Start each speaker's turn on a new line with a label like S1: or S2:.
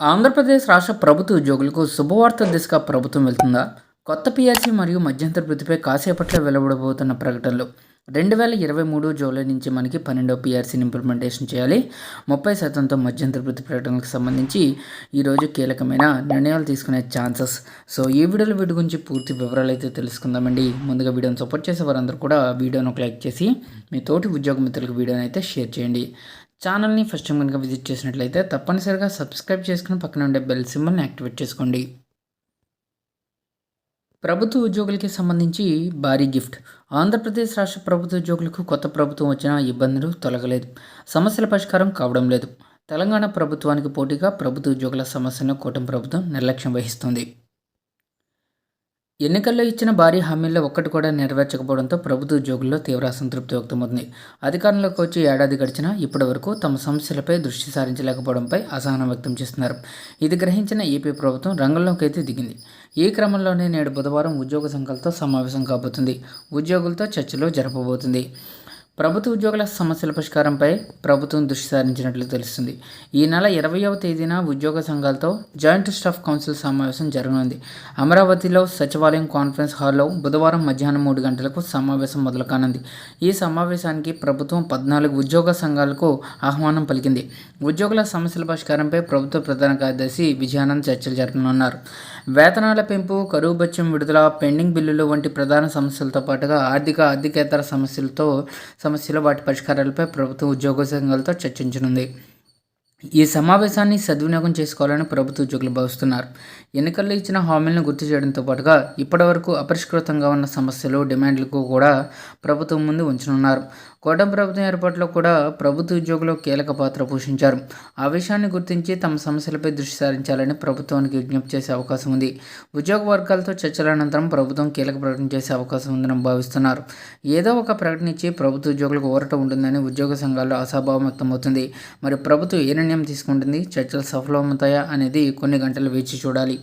S1: ఆంధ్రప్రదేశ్ రాష్ట్ర ప్రభుత్వ ఉద్యోగులకు శుభవార్త దిశగా ప్రభుత్వం వెళ్తుందా? కొత్త పిఆర్సీ మరియు మధ్యంతర వృత్తిపై కాసేపట్లో వెలువడబోతున్న ప్రకటనలు. రెండు వేల ఇరవై మూడు జూలై నుంచి మనకి పన్నెండో పిఆర్సీని ఇంప్లిమెంటేషన్ చేయాలి. ముప్పై శాతంతో మధ్యంతర వృత్తి ప్రకటనలకు సంబంధించి ఈరోజు కీలకమైన నిర్ణయాలు తీసుకునే ఛాన్సెస్. సో ఈ వీడియోలో వీటి గురించి పూర్తి వివరాలు అయితే తెలుసుకుందామండి. ముందుగా వీడియోని సపోర్ట్ చేసే వారందరూ కూడా వీడియోను ఒక లైక్ చేసి మీ తోటి ఉద్యోగ మిత్రులకు వీడియోని అయితే షేర్ చేయండి. ఛానల్ని ఫస్ట్ టైం కనుక విజిట్ చేసినట్లయితే తప్పనిసరిగా సబ్స్క్రైబ్ చేసుకుని పక్కన ఉండే బెల్ సింబల్ని యాక్టివేట్ చేసుకోండి. ప్రభుత్వ ఉద్యోగులకి సంబంధించి భారీ గిఫ్ట్. ఆంధ్రప్రదేశ్ రాష్ట్ర ప్రభుత్వ ఉద్యోగులకు కొత్త ప్రభుత్వం వచ్చిన ఇబ్బందులు తొలగలేదు. సమస్యల పరిష్కారం కావడం లేదు. తెలంగాణ ప్రభుత్వానికి పోటీగా ప్రభుత్వ ఉద్యోగుల సమస్యను కూటమి ప్రభుత్వం నిర్లక్ష్యం వహిస్తుంది. ఎన్నికల్లో ఇచ్చిన భారీ హామీల్లో ఒక్కటి కూడా నెరవేర్చకపోవడంతో ప్రభుత్వ ఉద్యోగుల్లో తీవ్ర అసంతృప్తి వ్యక్తమవుతుంది. అధికారంలోకి వచ్చి ఏడాది గడిచినా ఇప్పటి వరకు తమ సమస్యలపై దృష్టి సారించలేకపోవడంపై అసహనం వ్యక్తం చేస్తున్నారు. ఇది గ్రహించిన ఏపీ ప్రభుత్వం రంగంలోకి అయితే దిగింది. ఈ క్రమంలోనే నేడు బుధవారం ఉద్యోగ సంఘాలతో సమావేశం కాబోతుంది. ఉద్యోగులతో చర్చలు జరపబోతుంది. ప్రభుత్వ ఉద్యోగుల సమస్యల పరిష్కారంపై ప్రభుత్వం దృష్టి సారించినట్లు తెలుస్తుంది. ఈ నెల ఇరవయవ తేదీన ఉద్యోగ సంఘాలతో జాయింట్ స్టాఫ్ కౌన్సిల్ సమావేశం జరగనుంది. అమరావతిలో సచివాలయం కాన్ఫరెన్స్ హాల్లో బుధవారం మధ్యాహ్నం మూడు గంటలకు సమావేశం మొదలు కానుంది ఈ సమావేశానికి ప్రభుత్వం పద్నాలుగు ఉద్యోగ సంఘాలకు ఆహ్వానం పలికింది. ఉద్యోగుల సమస్యల పరిష్కారంపై ప్రభుత్వ ప్రధాన కార్యదర్శి విజయానంద్ చర్చలు జరపనున్నారు. వేతనాల పెంపు కరువు బత్యం విడుదల పెండింగ్ బిల్లులు వంటి ప్రధాన సమస్యలతో పాటుగా ఆర్థిక ఆర్థికేతర సమస్యలతో సమస్యలు వాటి పరిష్కారాలపై ప్రభుత్వ ఉద్యోగ సంఘాలతో చర్చించనుంది. ఈ సమావేశాన్ని సద్వినియోగం చేసుకోవాలని ప్రభుత్వ ఉద్యోగులు భావిస్తున్నారు. ఎన్నికల్లో ఇచ్చిన హామీలను గుర్తు చేయడంతో పాటుగా ఇప్పటివరకు అపరిష్కృతంగా ఉన్న సమస్యలు డిమాండ్లకు కూడా ప్రభుత్వం ముందు ఉంచనున్నారు. కోటం ప్రభుత్వం ఏర్పాటులో కూడా ప్రభుత్వ ఉద్యోగులు కీలక పాత్ర పోషించారు. ఆ విషయాన్ని గుర్తించి తమ సమస్యలపై దృష్టి సారించాలని ప్రభుత్వానికి విజ్ఞప్తి చేసే అవకాశం ఉంది. ఉద్యోగ వర్గాలతో చర్చల అనంతరం ప్రభుత్వం కీలక ప్రకటన చేసే అవకాశం ఉందని భావిస్తున్నారు. ఏదో ఒక ప్రకటన ఇచ్చి ప్రభుత్వ ఉద్యోగులకు ఊరట ఉంటుందని ఉద్యోగ సంఘాల్లో అసాభావం వ్యక్తమవుతుంది. మరి ప్రభుత్వం ఏ నిర్ణయం తీసుకుంటుంది? చర్చలు సఫలమవుతాయా అనేది కొన్ని గంటలు వేచి చూడాలి.